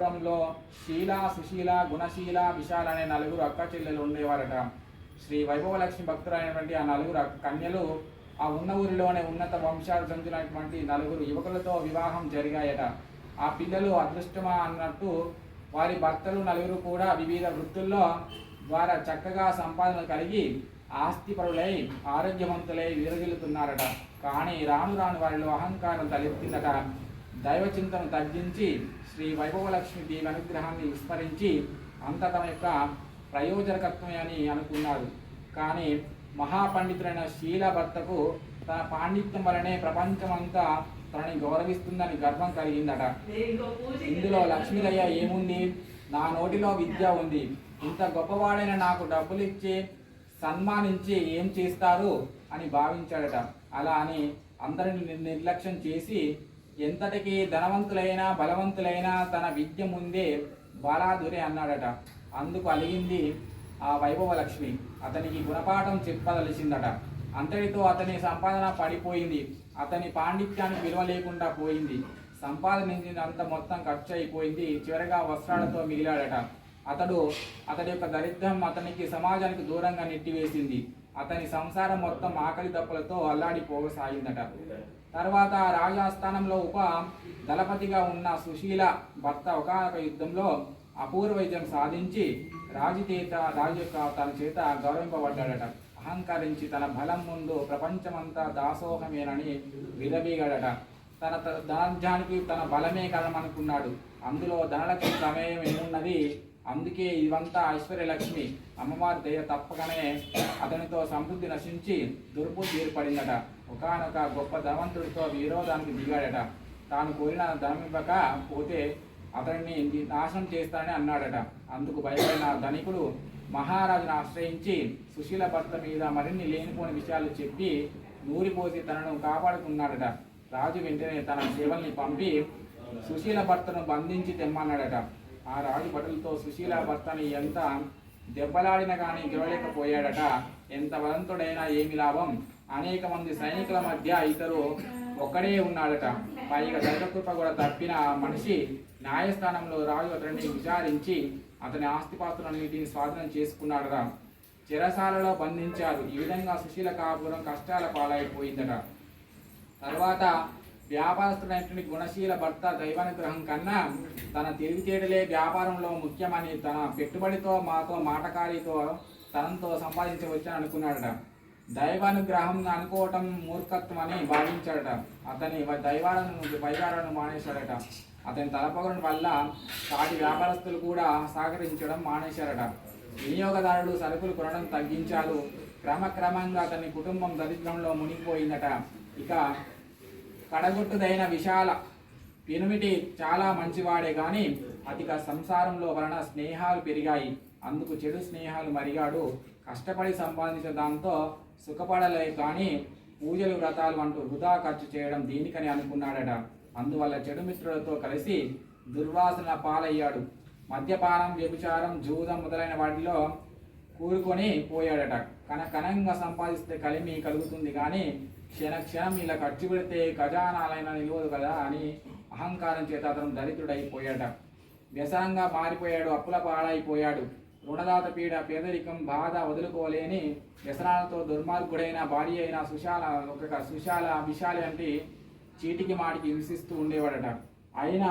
లో శీల సుశీల గుణశీల విశాల అనే నలుగురు అక్క చెల్లెలు ఉండేవారట. శ్రీ వైభవలక్ష్మి భక్తులైనటువంటి ఆ నలుగురు కన్యలు ఆ ఉన్న ఊరిలోనే ఉన్నత వంశాలు చెందినటువంటి నలుగురు యువకులతో వివాహం జరిగాయట. ఆ పిల్లలు అదృష్టమా అన్నట్టు వారి భర్తలు నలుగురు కూడా వివిధ వృత్తుల్లో ద్వారా చక్కగా సంపాదన కలిగి ఆస్తిపరులై ఆరోగ్యవంతులై విరగిలుతున్నారట కానీ రాను రాను వారిలో అహంకారం తలెత్తిందట. దైవ చింతను తగ్గించి శ్రీ వైభవలక్ష్మి దేవి అనుగ్రహాన్ని విస్మరించి అంత తన యొక్క ప్రయోజనకత్వమే అని అనుకున్నాడు. కానీ మహాపండితుడైన శీలభర్తకు తన పాండిత్యం వలనే ప్రపంచమంతా తనని గౌరవిస్తుందని గర్వం కలిగిందట. ఇందులో లక్ష్మీదయ్య ఏముంది? నా నోటిలో విద్య ఉంది. ఇంత గొప్పవాడైన నాకు డబ్బులు ఇచ్చి సన్మానించి ఏం చేస్తారు? అని భావించాడట. అలా అని అందరిని నిర్లక్ష్యం చేసి ఎంతటికి ధనవంతులైనా బలవంతులైనా తన విద్య ముందే బాలాదురే అన్నాడట. అందుకు అలిగింది ఆ వైభవ లక్ష్మి అతనికి గుణపాఠం చెప్పదలిసిందట అంతటితో అతని సంపాదన పడిపోయింది. అతని పాండిత్యానికి విలువ లేకుండా పోయింది. సంపాదించినంత మొత్తం ఖర్చు అయిపోయింది చివరగా వస్త్రాలతో మిగిలాడట. అతడు అతడి యొక్క దరిద్రం అతనికి సమాజానికి దూరంగా నెట్టివేసింది. అతని సంసారం మొత్తం ఆకలి దప్పులతో అల్లాడిపోసాగిందట తర్వాత రాజాస్థానంలో ఉప దళపతిగా ఉన్న సుశీల భర్త ఒకనొక యుద్ధంలో అపూర్వ విజయం సాధించి రాజుచేత రాజు యొక్క తన చేత గౌరవింపబడ్డాడట. అహంకరించి తన బలం ముందు ప్రపంచమంతా దాసోహమేనని విరబీగాడట తన ధనజానికి తన బలమే కదమనుకున్నాడు అందులో ధనలక్ష్మి ప్రమేయం ఏమున్నది? అందుకే ఇవంతా ఐశ్వర్యలక్ష్మి అమ్మవారి దయ తప్పకనే అతనితో సమృద్ధి నశించి దుర్బుద్ధి ఏర్పడిందట. ఒకానొక గొప్ప ధనవంతుడితో విరోధానికి దిగాడట. తాను కోరిన ధనమివ్వక పోతే అతన్ని నాశనం చేస్తానని అన్నాడట. అందుకు భయపడిన ధనికుడు మహారాజును ఆశ్రయించి సుశీల భర్త మీద మరిన్ని లేనిపోని విషయాలు చెప్పి నూరిపోసి తనను కాపాడుకున్నాడట. రాజు వెంటనే తన సేవల్ని పంపి సుశీల భర్తను బంధించి తెమ్మన్నాడట. ఆ రాజు భటులతో సుశీల భర్తని ఎంత దెబ్బలాడిన కానీ గెలవలేకపోయాడట. ఎంత వదంతుడైనా ఏమి లాభం? అనేక మంది సైనికుల మధ్య ఇతరు ఒక్కడే ఉన్నాడట. పైగా దైవకృప కూడా తప్పిన మనిషి న్యాయస్థానంలో రాజు అతడిని విచారించి అతని ఆస్తిపాస్తులన్నిటిని స్వాధీనం చేసుకున్నాడట. చెరసాలలో బంధించారు ఈ విధంగా సుశీల కాపురం కష్టాల పాలైపోయిందట. తర్వాత వ్యాపారస్తుడైనటువంటి గుణశీల భర్త దైవానుగ్రహం కన్నా తన తెలివితేటలే వ్యాపారంలో ముఖ్యమని తన పెట్టుబడితో మాతో మాటకారితో తనంతో సంపాదించవచ్చని అనుకున్నాడట. దైవానుగ్రహం అనుకోవటం మూర్ఖత్వం అని భావించాడట. అతని దైవాలను వైవారాలను మానేశాడట. అతని తలపగడం వల్ల సాటి వ్యాపారస్తులు కూడా సహకరించడం మానేశారట. వినియోగదారుడు సరుకులు కొనడం తగ్గించాడు. క్రమక్రమంగా అతని కుటుంబం దరిద్రంలో మునిగిపోయిందట. ఇక కడగొట్టుదైన విశాల పెనుమిటి చాలా మంచివాడే కానీ అతిక సంసారంలో వలన స్నేహాలు పెరిగాయి. అందుకు చెడు స్నేహాలు మరిగాడు. కష్టపడి సంపాదించిన దాంతో సుఖపడలే కానీ పూజలు వ్రతాలు అంటూ వృధా ఖర్చు చేయడం దీనికని అనుకున్నాడట. అందువల్ల చెడు మిత్రులతో కలిసి దుర్వాసన పాలయ్యాడు. మద్యపానం వ్యభిచారం జూదం మొదలైన వాటిలో కూరుకొని పోయాడట. కన కనంగా సంపాదిస్తే కలిమి కలుగుతుంది కానీ క్షణ క్షణం ఇలా ఖర్చు పెడితే ఖజానాలైనా నిలవదు కదా అని అహంకారం చేత అతను దరిద్రుడైపోయాడట. వ్యసనంగా మారిపోయాడు అప్పుల పాడైపోయాడు. రుణదాత పీడ పేదరికం బాధ వదులుకోలేని వ్యసనాలతో దుర్మార్గుడైన భార్య అయిన సుశాల ఒక సుశాల విశాలి అంటే చీటికి మాటికి హింసిస్తూ ఉండేవాడట. అయినా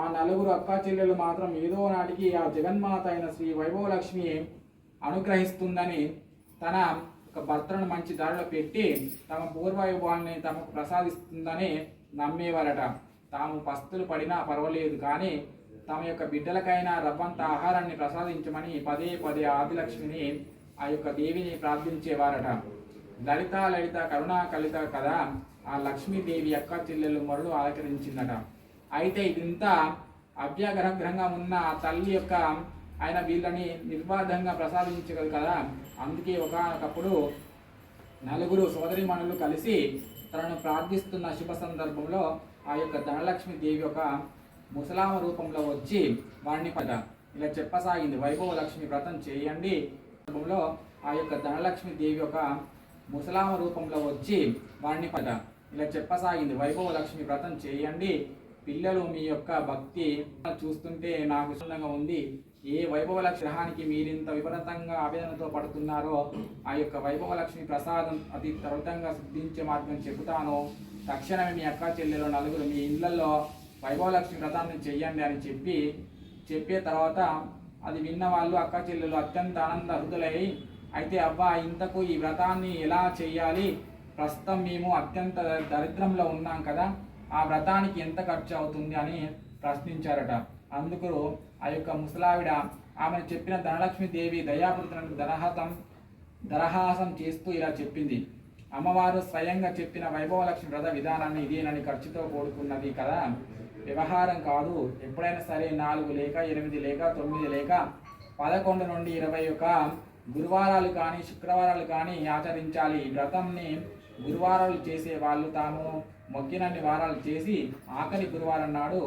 ఆ నలుగురు అక్కా చెల్లెలు మాత్రం ఏదో నాటికి ఆ జగన్మాత అయిన శ్రీ వైభవలక్ష్మి అనుగ్రహిస్తుందని తన ఒక భర్తను మంచి దారిలో పెట్టి తమ పూర్వవైభవాన్ని తమకు ప్రసాదిస్తుందని నమ్మేవారట. తాము పస్తులు పడినా పర్వాలేదు కానీ తమ యొక్క బిడ్డలకైనా రవ్వంత ఆహారాన్ని ప్రసాదించమని పదే పదే ఆదిలక్ష్మిని ఆ యొక్క దేవిని ప్రార్థించేవారట. లలిత లలిత కరుణా కలిత కదా ఆ లక్ష్మీదేవి అక్క చెల్లెలు మరుడు ఆలకరించిందట. అయితే ఇదంతా అభ్యాగ్రహంగా ఉన్న ఆ తల్లి యొక్క ఆయన వీళ్ళని నిర్బాధంగా ప్రసాదించగలరు కదా? అందుకే ఒకనొకప్పుడు నలుగురు సోదరిమణులు కలిసి తనను ప్రార్థిస్తున్న శుభ సందర్భంలో ఆ యొక్క ధనలక్ష్మి దేవి యొక్క ముసలామ రూపంలో వచ్చి వాణ్ణి పద. ఇలా చెప్పసాగింది. వైభవ లక్ష్మి వ్రతం చేయండి. సందర్భంలో ఆ యొక్క ధనలక్ష్మి దేవి యొక్క ముసలామ రూపంలో వచ్చి వాణ్ణి పద. ఇలా చెప్పసాగింది. వైభవ లక్ష్మి వ్రతం చేయండి. పిల్లలు మీ యొక్క భక్తి చూస్తుంటే నాకు సున్నంగా ఉంది. ఏ వైభవ లక్ష్మి మీరింత విపరీతంగా ఆవేదనతో పడుతున్నారో ఆ యొక్క వైభవ లక్ష్మి ప్రసాదం అతి త్వరితంగా సిద్ధించే మార్గం చెబుతాను. తక్షణమే మీ అక్క చెల్లెలు నలుగురు మీ ఇళ్ళలో వైభవ లక్ష్మి వ్రతాన్ని చెయ్యండి అని చెప్పి చెప్పే తర్వాత అది విన్న వాళ్ళు అక్క చెల్లెలు అత్యంత ఆనంద హృదులై అయితే అబ్బా ఇంతకు ఈ వ్రతాన్ని ఎలా చేయాలి ప్రస్తుతం మేము అత్యంత దరిద్రంలో ఉన్నాం కదా ఆ వ్రతానికి ఎంత ఖర్చు అవుతుంది? అని ప్రశ్నించారట. అందుకు ఆ యొక్క ముసలావిడ ఆమెను చెప్పిన ధనలక్ష్మీదేవి దయాపుత్రునికి దయాపుత్రులకు ధనహతం చేస్తూ ఇలా చెప్పింది. అమ్మవారు స్వయంగా చెప్పిన వైభవలక్ష్మి వ్రత విధానాన్ని ఇదేనని ఖర్చుతో కూడుకున్నది కదా. వ్యవహారం కాదు. ఎప్పుడైనా సరే నాలుగు లేక ఎనిమిది లేక తొమ్మిది లేక పదకొండు నుండి ఇరవై ఒక గురువారాలు కానీ శుక్రవారాలు కానీ ఆచరించాలి. ఈ వ్రతంని గురువారాలు చేసే వాళ్ళు తాము మొక్కినన్ని వారాలు చేసి ఆఖరి గురువారం నాడు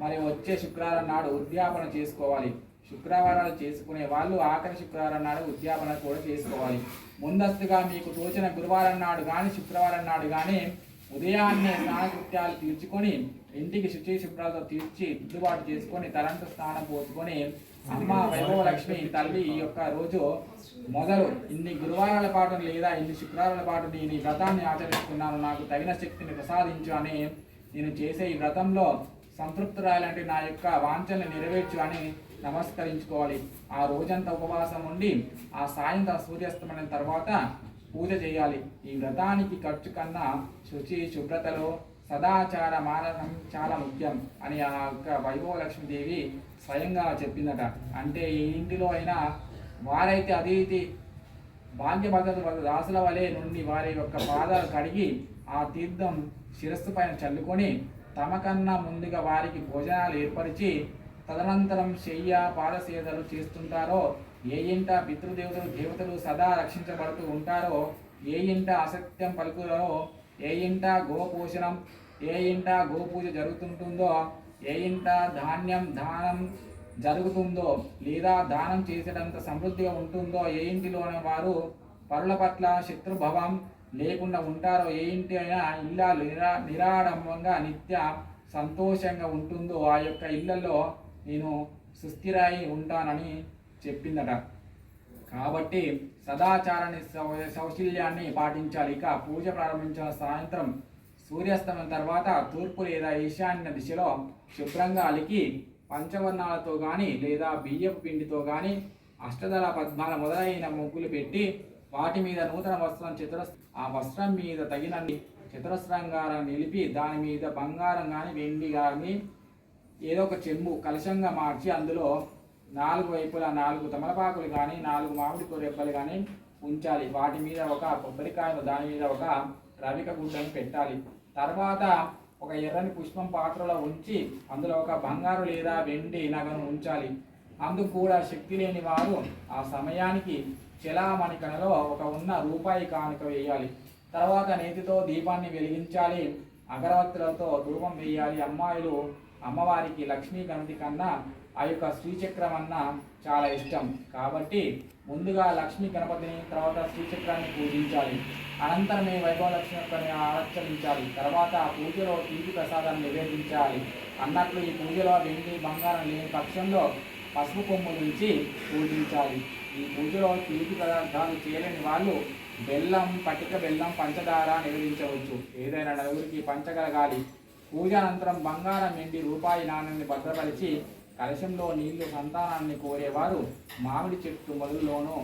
మరి వచ్చే శుక్రవారం నాడు ఉద్యాపన చేసుకోవాలి. శుక్రవారాలు చేసుకునే వాళ్ళు ఆఖరి శుక్రవారం నాడు ఉద్యాపన కూడా చేసుకోవాలి. ముందస్తుగా మీకు తోచిన గురువారం నాడు కానీ శుక్రవారం నాడు కానీ ఉదయాన్నే స్నానకృత్యాలు తీర్చుకొని ఇంటికి శుచి శుభ్రాలతో తీర్చి దిద్దుబాటు చేసుకొని తలంత స్నానం పోసుకొని అమ్మ వైభవ లక్ష్మి తల్లి ఈ యొక్క రోజు మొదలు. ఇన్ని గురువారాల పాటు లేదా ఇన్ని శుక్రవారాల పాటు నేను ఈ వ్రతాన్ని ఆచరిస్తున్నాను. నాకు తగిన శక్తిని ప్రసాదించు అని నేను చేసే ఈ వ్రతంలో సంతృప్తురాలంటే నా యొక్క వాంఛనలు నెరవేర్చు అని నమస్కరించుకోవాలి. ఆ రోజంతా ఉపవాసం ఉండి ఆ సాయంత్రం సూర్యాస్తమయం తర్వాత పూజ చేయాలి. ఈ వ్రతానికి ఖర్చు కన్నా శుచి శుభ్రతలో సదాచార మానసం చాలా ముఖ్యం అని ఆ యొక్క వైభవ లక్ష్మీదేవి స్వయంగా చెప్పిందట. అంటే ఈ ఇంటిలో అయినా వారైతే అదే భాగ్యభద్రత రాసుల వలె నుండి వారి యొక్క పాదాలు కడిగి ఆ తీర్థం శిరస్సు పైన చల్లుకొని తమకన్నా ముందుగా వారికి భోజనాలు ఏర్పరిచి తదనంతరం శయ్య పాదసేదలు చేస్తుంటారో ఏ ఇంట పితృదేవతలు దేవతలు సదా రక్షించబడుతూ ఉంటారో ఏ ఇంట అసత్యం పలుకులో ఏ ఇంట గోపోషణం ఏ ఇంట గోపూజ జరుగుతుంటుందో ఏ ఇంట ధాన్యం దానం జరుగుతుందో లేదా దానం చేసేటంత సమృద్ధిగా ఉంటుందో ఏ ఇంటిలోనే వారు పరుల పట్ల శత్రుభవం లేకుండా ఉంటారో ఏ ఇంటి అయినా ఇల్లాలు నిరా నిరాడంబంగా నిత్య సంతోషంగా ఉంటుందో ఆ యొక్క ఇళ్ళలో నేను సుస్థిరాయి ఉంటానని చెప్పిందట. కాబట్టి సదాచారాన్ని సౌ- సౌశల్యాన్ని పాటించాలి. ఇక పూజ ప్రారంభించిన సాయంత్రం సూర్యాస్తమయం తర్వాత తూర్పు లేదా ఈశాన్య దిశలో శుభ్రంగా అలికి పంచవర్ణాలతో కానీ లేదా బియ్యపు పిండితో కానీ అష్టదళ పద్మాల మొదలైన ముగ్గులు పెట్టి వాటి మీద నూతన వస్త్రం చతురస్ ఆ వస్త్రం మీద తగినన్ని చతురస్రంగారం నిలిపి దాని మీద బంగారం కానీ వెండి కానీ ఏదో ఒక చెంబు కలశంగా మార్చి అందులో నాలుగు వైపులా నాలుగు తమలపాకులు కానీ నాలుగు మామిడి రెబ్బలు కానీ ఉంచాలి. వాటి మీద ఒక కొబ్బరికాయను దాని మీద ఒక రవిక గుడ్డను పెట్టాలి. తర్వాత ఒక ఎర్రని పుష్పం పాత్రలో ఉంచి అందులో ఒక బంగారు లేదా వెండి నగను ఉంచాలి. అందుకు కూడా శక్తి లేని వారు ఆ సమయానికి శిలామణికణలో ఒక ఉన్న రూపాయి కానుక వేయాలి. తర్వాత నేతితో దీపాన్ని వెలిగించాలి. అగరవత్తులతో ధూపం వేయాలి. అమ్మాయిలు అమ్మవారికి లక్ష్మీ గణపతి కన్నా ఆ యొక్క శ్రీచక్రం అన్న చాలా ఇష్టం. కాబట్టి ముందుగా లక్ష్మీ గణపతిని తర్వాత శ్రీచక్రాన్ని పూజించాలి. అనంతరమే వైభవ లక్ష్మి యొక్కని ఆచరించాలి తర్వాత ఆ పూజలో తీపి ప్రసాదాన్ని నివేదించాలి. అన్నట్లు ఈ పూజలో వెండి బంగారం లేని పక్షంలో పసుపు కొమ్ము నుంచి పూజించాలి. ఈ పూజలో తీపి పదార్థాలు చేయలేని వాళ్ళు బెల్లం పటిక బెల్లం పంచదార నివేదించవచ్చు. ఏదైనా నలుగురికి పంచగలగాలి. పూజ అనంతరం బంగారం ఎండి రూపాయి నాణ్యాన్ని భద్రపరిచి కలశంలో నీళ్ళు సంతానాన్ని కోరేవారు. మామిడి చెట్టు మొదలులోనూ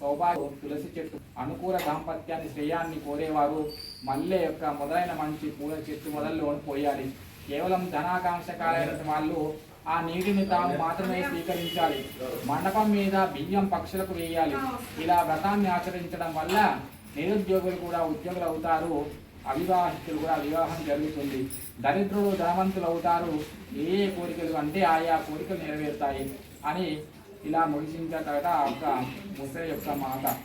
సౌభాగ్య తులసి చెట్టు అనుకూల దాంపత్యాన్ని శ్రేయాన్ని కోరేవారు. మల్లె యొక్క మొదలైన మంచి పూల చెట్టు మొదల్లోనూ పోయాలి. కేవలం ధనాకాంక్ష కాలైన వాళ్ళు ఆ నీటిని తాము మాత్రమే స్వీకరించాలి. మండపం మీద బియ్యం పక్షులకు వేయాలి. ఇలా వ్రతాన్ని ఆచరించడం వల్ల నిరుద్యోగులు కూడా ఉద్యోగులు అవుతారు. అవివాహితులు కూడా వివాహం జరుగుతుంది. దరిద్రులు ధనవంతులు అవుతారు. ఏ ఏ కోరికలు అంటే ఆయా కోరికలు నెరవేరుతాయి అని ఇలా ముగిసించట ఒక ముసలి యొక్క మాట.